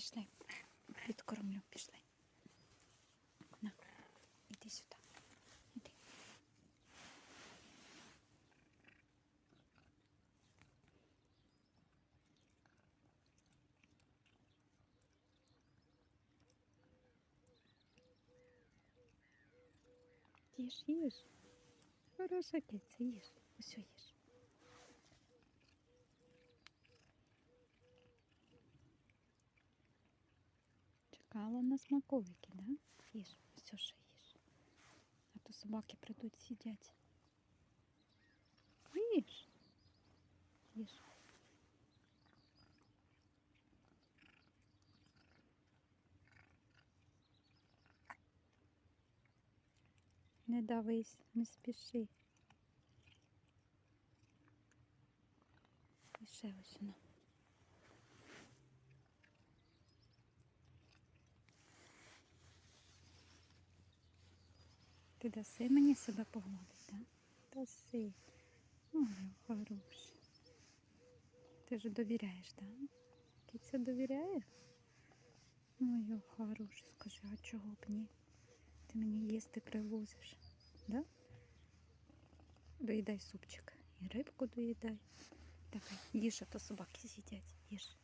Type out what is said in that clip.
Пішли. Відкормлю, пішли. На, іди сюди. Іди. Їж, їж. Хороша киця, їж. Ось їж. Чекала на смаколики, да? Їж, все ще їж. А то собаки прийдуть сидять. Їж. Їж. Не давись, не спіши. І ще ось воно. Ти даси мені себе погладити, так? Даси. Ой, хороший. Ти ж довіряєш, так? Киця довіряє? Ой, хороший, скажи, а чого б ні? Ти мені їсти привозиш, да? Доїдай супчик. І рибку доїдай. Давай, їж, а то собаки з'їдять. Їж.